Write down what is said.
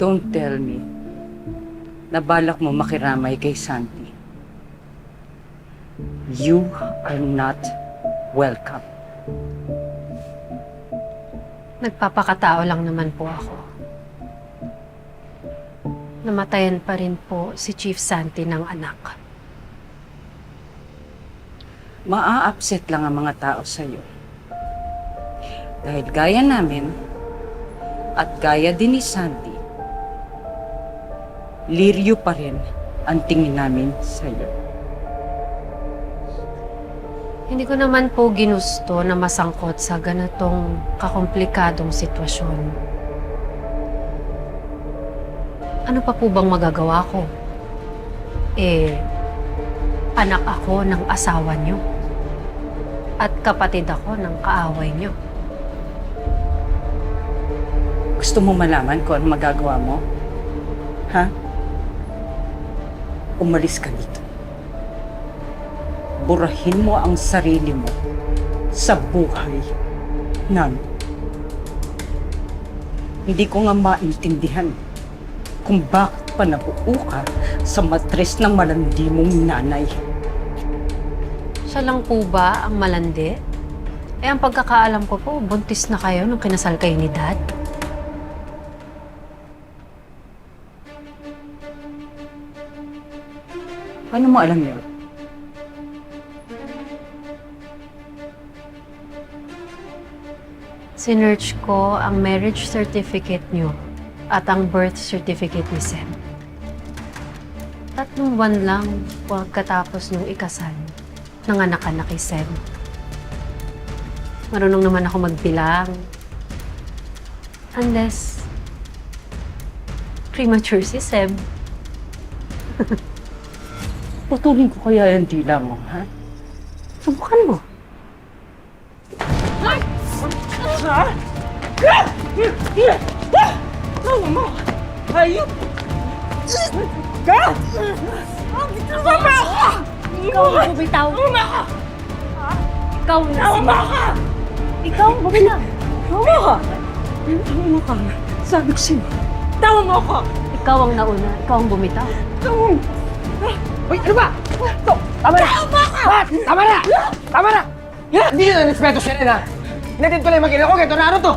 Don't tell me na balak mo makiramay kay Santi. You are not welcome. Nagpapakatao lang naman po ako. Namatayan pa rin po si Chief Santi ng anak. Maa-upset lang ang mga tao sa'yo. Dahil gaya namin, at gaya din ni Santi, liryo pa rin ang tingin namin sa'yo. Hindi ko naman po ginusto na masangkot sa ganitong kakomplikadong sitwasyon. Ano pa po bang magagawa ko? Eh, anak ako ng asawa niyo. At kapatid ako ng kaaway niyo. Gusto mo malaman kung ano magagawa mo? Ha? Umalis ka dito. Burahin mo ang sarili mo sa buhay namin. Hindi ko nga maintindihan kung bakit pa nabuo ka sa matres ng malandi mong nanay. Siya lang po ba ang malandi? Eh, ang pagkakaalam ko po, buntis na kayo nung kinasal kayo ni Dad. Paano mo alam yun? Sinearch ko ang marriage certificate niyo at ang birth certificate ni Sem. Tatlong buwan lang pagkatapos nung ikasal, nanganak na kay Sem. Marunong naman ako magbilang. Unless, premature si Sem. Putulin ko kaya yung dila mo, ha? Subukan mo. Tawa mo! Hayop! Ka! Mo ako! Ikaw ang bumitaw. Mo ako! Ikaw na mo ako! Ikaw ang bumitaw. Mo ako! Tawa mo ka. Sabi ko sa'yo, tawa mo ako! Ikaw ang nauna. Ikaw ang bumitaw. Tawa mo! Uy, ano ba? To, tama na! What? Tama na! Tama na! Hindi nyo na respeto siya rin, ha? Hinatid ko lang yung mag-ina ko, kaya ito na ano to?